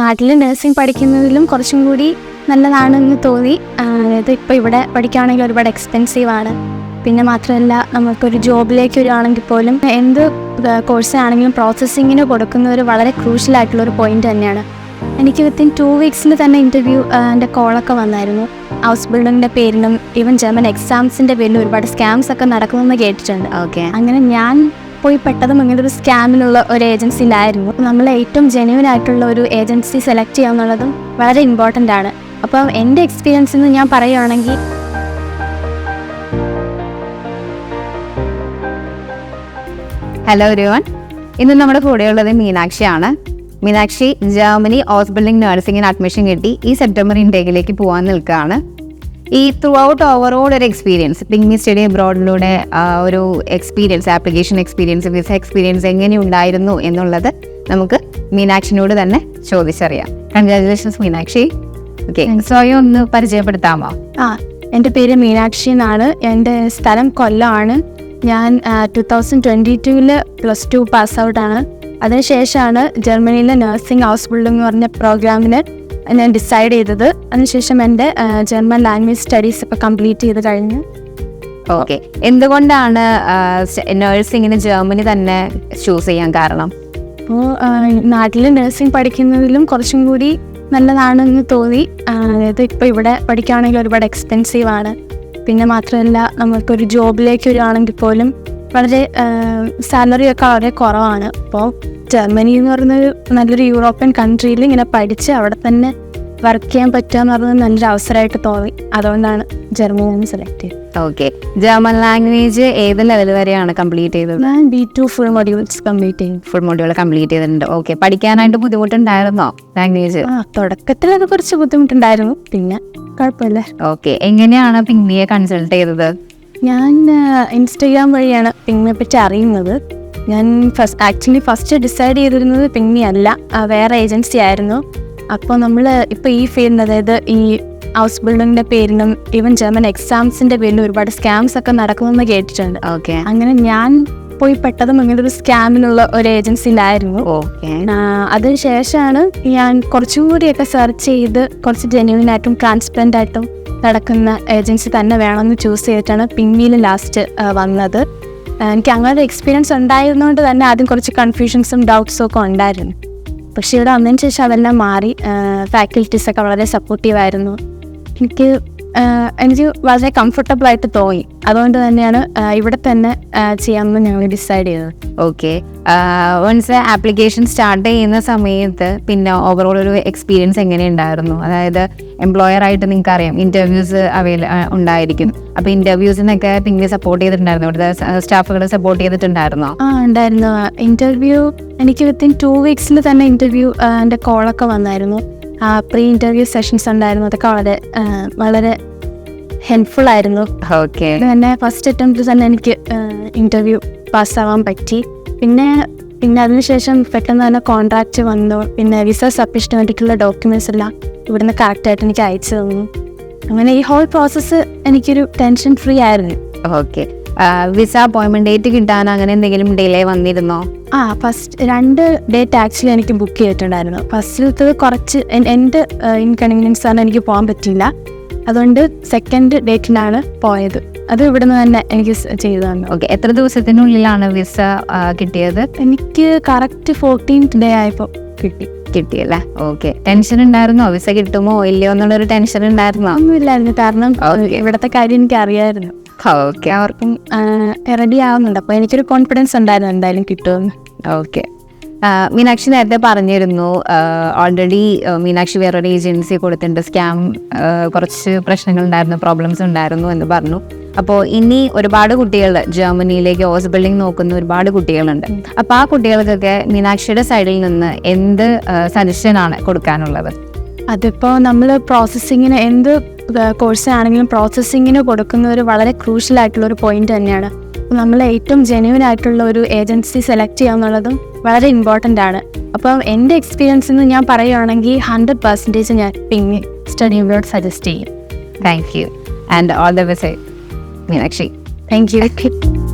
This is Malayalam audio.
നാട്ടിൽ നഴ്സിംഗ് പഠിക്കുന്നതിലും കുറച്ചും കൂടി നല്ലതാണെന്ന് തോന്നി. അതായത് ഇപ്പോൾ ഇവിടെ പഠിക്കുകയാണെങ്കിൽ ഒരുപാട് എക്സ്പെൻസീവ് ആണ്. പിന്നെ മാത്രമല്ല നമുക്കൊരു ജോബിലേക്ക് വരികയാണെങ്കിൽ പോലും എന്ത് കോഴ്സ് പ്രോസസ്സിങ്ങിന് കൊടുക്കുന്ന ഒരു വളരെ ക്രൂഷ്യൽ ആയിട്ടുള്ള ഒരു പോയിന്റ് തന്നെയാണ്. എനിക്ക് വിത്തിൻ ടു വീക്സിൽ തന്നെ ഇന്റർവ്യൂ എന്റെ കോളൊക്കെ വന്നായിരുന്നു. ഹൗസ് ബിൽഡിങ്ങിന്റെ പേരിലും ഈവൻ ജർമ്മൻ എക്സാംസിന്റെ പേരിലും ഒരുപാട് സ്കാംസ് ഒക്കെ നടക്കുമെന്ന് കേട്ടിട്ടുണ്ട്. ഓക്കെ അങ്ങനെ ഞാൻ പോയി പെട്ടതും ഇങ്ങനെ ഒരു സ്കാമിനുള്ള ഒരു ഏജൻസിയിലായിരുന്നു നമ്മൾ ഏറ്റവും ജെന്യൂൻ ആയിട്ടുള്ള ഒരു ഏജൻസി സെലക്ട് ചെയ്യുക എന്നുള്ളതും വളരെ ഇമ്പോർട്ടന്റ് ആണ്. അപ്പം എന്റെ എക്സ്പീരിയൻസ് നിന്ന് ഞാൻ പറയുകയാണെങ്കിൽ ഹലോ എവരിവൺ ഇന്ന് നമ്മുടെ കൂടെയുള്ളത് മീനാക്ഷിയാണ്. മീനാക്ഷി ജർമ്മനി ഹോസ്പിറ്റലിംഗ് നഴ്സിംഗിന് അഡ്മിഷൻ കിട്ടി. ഈ സെപ്റ്റംബർ ഇൻടേക്കിലേക്ക് പോകാൻ നിൽക്കുകയാണ്. ഈ ത്രൂ ഔട്ട് ഓവറോൾ ഒരു എക്സ്പീരിയൻസ് പിങ്മി സ്റ്റഡി അബ്രോഡിലൂടെ ഒരു experience application experience visa experience എങ്ങനെ ഉണ്ടായിരുന്നു എന്നുള്ളത് നമുക്ക് മീനാക്ഷിനോട് തന്നെ ചോദിച്ചറിയാം. കൺഗ്രാചുലേഷൻസ് മീനാക്ഷി. ഓക്കെ സ്വയം ഒന്ന് പരിചയപ്പെടുത്താമോ? ആ എന്റെ പേര് മീനാക്ഷി എന്നാണ്. എന്റെ സ്ഥലം കൊല്ലമാണ് ഞാൻ ടു തൗസൻഡ് ട്വന്റി ടുവിൽ പ്ലസ് ടു പാസ് ഔട്ടാണ് അതിനുശേഷമാണ് ജർമ്മനിയിലെ നഴ്സിംഗ് ഹൗസ് ബിൽഡിംഗ് എന്ന് പറഞ്ഞ പ്രോഗ്രാമിന് ഞാൻ ഡിസൈഡ് ചെയ്തത്. അതിനുശേഷം എന്റെ ജർമ്മൻ ലാംഗ്വേജ് സ്റ്റഡീസ് ഇപ്പോൾ കംപ്ലീറ്റ് ചെയ്ത് കഴിഞ്ഞ്. ഓക്കെ എന്തുകൊണ്ടാണ് നഴ്സിങ്ങിന് ജർമ്മനി തന്നെ ചൂസ് ചെയ്യാൻ കാരണം? അപ്പോൾ നാട്ടിൽ നഴ്സിംഗ് പഠിക്കുന്നതിലും കുറച്ചും കൂടി നല്ലതാണെന്ന് തോന്നി. അതായത് ഇപ്പോൾ ഇവിടെ പഠിക്കുകയാണെങ്കിൽ ഒരുപാട് എക്സ്പെൻസീവ് ആണ്. പിന്നെ മാത്രമല്ല നമുക്കൊരു ജോബിലേക്ക് വരികയാണെങ്കിൽ പോലും വളരെ സാലറി ഒക്കെ വളരെ കുറവാണ്. അപ്പോൾ ജർമ്മനി എന്ന് പറയുന്നൊരു നല്ലൊരു യൂറോപ്യൻ കൺട്രിയിൽ ഇങ്ങനെ പഠിച്ച് അവിടെ തന്നെ വർക്ക് ചെയ്യാൻ പറ്റുക എന്ന് പറയുന്നത് നല്ലൊരു അവസരമായിട്ട് തോന്നി. അതുകൊണ്ടാണ് ജർമ്മനി സെലക്ട് ചെയ്തത്. ഓക്കെ ജർമ്മൻ ലാംഗ്വേജ് ഏത് ലെവൽ വരെയാണ് കംപ്ലീറ്റ് ചെയ്തത്? ഞാൻ B two full modules complete ചെയ്തു. ഫുൾ മൊഡ്യൂൾ കംപ്ലീറ്റ് ചെയ്തിട്ടുണ്ട്. ഓക്കെ പഠിക്കാനായിട്ട് ബുദ്ധിമുട്ടുണ്ടായിരുന്നോ ലാംഗ്വേജ് ആ അത് കുറച്ച് ബുദ്ധിമുട്ടുണ്ടായിരുന്നു. പിന്നെ കുഴപ്പമില്ല. ഓക്കെ എങ്ങനെയാണ് പിന്നിയെ കൺസൾട്ട് ചെയ്തത്? ഞാൻ ഇൻസ്റ്റഗ്രാം വഴിയാണ് പിങ്ങിനെ പറ്റി അറിയുന്നത്. ഞാൻ ഫസ്റ്റ് ആക്ച്വലി ഫസ്റ്റ് ഡിസൈഡ് ചെയ്തിരുന്നത് ആ, വേറെ ഏജൻസി ആയിരുന്നു. അപ്പോൾ നമ്മൾ ഇപ്പോൾ ഈ ഫീൽഡിന് അതായത് ഈ ഹൗസ് ബിൽഡിങ്ങിന്റെ പേരിനും ഈവൻ ജർമ്മൻ എക്സാംസിന്റെ പേരിലും ഒരുപാട് സ്കാംസ് ഒക്കെ നടക്കുമെന്ന് കേട്ടിട്ടുണ്ട്. ഓക്കെ അങ്ങനെ ഞാൻ പോയി പെട്ടതും ഇങ്ങനെ ഒരു സ്കാമിനുള്ള ഒരു ഏജൻസിയിലായിരുന്നു ഓക്കെ അതിനുശേഷമാണ് ഞാൻ കുറച്ചും കൂടിയൊക്കെ സെർച്ച് ചെയ്ത് കുറച്ച് ജെന്യൂൻ ആയിട്ടും ട്രാൻസ്പെറന്റ് ആയിട്ടും നടക്കുന്ന ഏജൻസി തന്നെ വേണമെന്ന് ചൂസ് ചെയ്തിട്ടാണ് പിന്നീട് ലാസ്റ്റ് വന്നത്. എനിക്ക് അങ്ങനെ ഒരു എക്സ്പീരിയൻസ് ഉണ്ടായിരുന്നതുകൊണ്ട് തന്നെ ആദ്യം കുറച്ച് കൺഫ്യൂഷൻസും ഡൗട്ട്സും ഒക്കെ ഉണ്ടായിരുന്നു. പക്ഷേ ഇവിടെ വന്നതിന് ശേഷം അതെല്ലാം മാറി ഫാക്കൽറ്റീസൊക്കെ വളരെ സപ്പോർട്ടീവായിരുന്നു എനിക്ക് എനിക്ക് വളരെ കംഫർട്ടബിൾ ആയിട്ട് തോന്നി. അതുകൊണ്ട് തന്നെയാണ് ഇവിടെ തന്നെ ചെയ്യാമെന്ന് ഞങ്ങൾ ഡിസൈഡ് ചെയ്തത്. ഓക്കെ വൺസ് ആപ്ലിക്കേഷൻ സ്റ്റാർട്ട് ചെയ്യുന്ന സമയത്ത് പിന്നെ ഓവറോൾ ഒരു എക്സ്പീരിയൻസ് എങ്ങനെ ഉണ്ടായിരുന്നു അതായത് എംപ്ലോയർ ആയിട്ട് നിങ്ങൾക്ക് അറിയാം ഇന്റർവ്യൂസ് അവൈല ഉണ്ടായിരിക്കും. അപ്പോൾ ഇന്റർവ്യൂസിനൊക്കെ പിന്നെ സപ്പോർട്ട് ചെയ്തിട്ടുണ്ടായിരുന്നു. ഇവിടുത്തെ സ്റ്റാഫുകൾ സപ്പോർട്ട് ചെയ്തിട്ടുണ്ടായിരുന്നോ? ആ ഉണ്ടായിരുന്നു. ഇന്റർവ്യൂ എനിക്ക് വിത്തിൻ ടു വീക്സിൽ തന്നെ ഇന്റർവ്യൂ എന്റെ കോളൊക്കെ വന്നായിരുന്നു. പ്രീ ഇന്റർവ്യൂ സെഷൻസ് ഉണ്ടായിരുന്നു. അതൊക്കെ വളരെ വളരെ ഹെൽപ്ഫുൾ ആയിരുന്നു. ഓക്കെ തന്നെ ഫസ്റ്റ് അറ്റംപ്റ്റിൽ തന്നെ എനിക്ക് ഇന്റർവ്യൂ പാസ്സാവാൻ പറ്റി. പിന്നെ പിന്നെ അതിനുശേഷം പെട്ടെന്ന് തന്നെ കോൺട്രാക്റ്റ് വന്നു. പിന്നെ വിസ സബ്മിഷന് വേണ്ടിയിട്ടുള്ള ഡോക്യുമെന്റ്സ് എല്ലാം ഇവിടുന്ന് കറക്റ്റായിട്ട് എനിക്ക് അയച്ചു തന്നു. അങ്ങനെ ഈ ഹോൾ പ്രോസസ്സ് എനിക്കൊരു ടെൻഷൻ ഫ്രീ ആയിരുന്നു. ഓക്കെ വിസ അപ്പോയിൻമെന്റ് ഡേറ്റ് കിട്ടാൻ അങ്ങനെ എന്തെങ്കിലും ഡിലേ വന്നിരുന്നോ? ആ ഫസ്റ്റ് രണ്ട് ഡേറ്റ് ആക്ച്വലി എനിക്ക് ബുക്ക് ചെയ്തിട്ടുണ്ടായിരുന്നു. ഫസ്റ്റിലത്തത് കുറച്ച് എന്റെ ഇൻകൺവീനിയൻസ് ആണ് എനിക്ക് പോകാൻ പറ്റില്ല അതുകൊണ്ട് സെക്കൻഡ് ഡേറ്റിനാണ് പോയത്. അത് ഇവിടുന്ന് തന്നെ എനിക്ക് ചെയ്തു തന്നു. ഓക്കെ എത്ര ദിവസത്തിനുള്ളിലാണ് വിസ കിട്ടിയത്? എനിക്ക് കറക്റ്റ് ഫോർട്ടീൻത്ത് ഡേ ആയപ്പോൾ കിട്ടി. കിട്ടിയല്ലേ? ഓക്കെ ടെൻഷൻ ഉണ്ടായിരുന്നോ? വിസ കിട്ടുമോ? ഇല്ലയോ? എന്നുള്ളൊരു ടെൻഷൻ ഉണ്ടായിരുന്നോ? ഒന്നുമില്ലായിരുന്നു. കാരണം ഇവിടത്തെ ഇവിടുത്തെ കാര്യം എനിക്ക് അറിയായിരുന്നു ഓക്കെ. അവർക്കും റെഡി ആവുന്നുണ്ട്. അപ്പോൾ എനിക്കൊരു കോൺഫിഡൻസ് ഉണ്ടായിരുന്നു എന്തായാലും കിട്ടുമെന്ന്. ഓക്കെ. മീനാക്ഷി നേരത്തെ പറഞ്ഞിരുന്നു ഓൾറെഡി മീനാക്ഷി വേറൊരു ഏജൻസി കൊടുത്തിട്ടുണ്ട് സ്കാം കുറച്ച് പ്രശ്നങ്ങൾ ഉണ്ടായിരുന്നു പ്രോബ്ലംസ് ഉണ്ടായിരുന്നു എന്ന് പറഞ്ഞു. അപ്പോൾ ഇനി ഒരുപാട് കുട്ടികൾ ജർമ്മനിയിലേക്ക് ഹോസ് ബിൽഡിംഗ് നോക്കുന്ന ഒരുപാട് കുട്ടികളുണ്ട്. അപ്പോൾ ആ കുട്ടികൾക്കൊക്കെ മീനാക്ഷിയുടെ സൈഡിൽ നിന്ന് എന്ത് സജഷനാണ് കൊടുക്കാനുള്ളത്? അതിപ്പോൾ നമ്മൾ പ്രോസസ്സിങ്ങിന് എന്ത് കോഴ്സ് ആണെങ്കിലും പ്രോസസ്സിങ്ങിന് ഒരു വളരെ ക്രൂഷ്യൽ ആയിട്ടുള്ള ഒരു പോയിന്റ് തന്നെയാണ്. നമ്മൾ ഏറ്റവും ജെന്യൂൻ ആയിട്ടുള്ള ഒരു ഏജൻസി സെലക്ട് ചെയ്യുക എന്നുള്ളതും വളരെ ഇമ്പോർട്ടന്റ് ആണ്. അപ്പം എന്റെ എക്സ്പീരിയൻസിൽ നിന്ന് ഞാൻ പറയുകയാണെങ്കിൽ ഹൺഡ്രഡ് പെർസെന്റേജ് ഞാൻ പിങ് സ്റ്റഡി അബ്രോഡ് സജസ്റ്റ് ചെയ്യും. Thank you and all the best Meenakshi thank you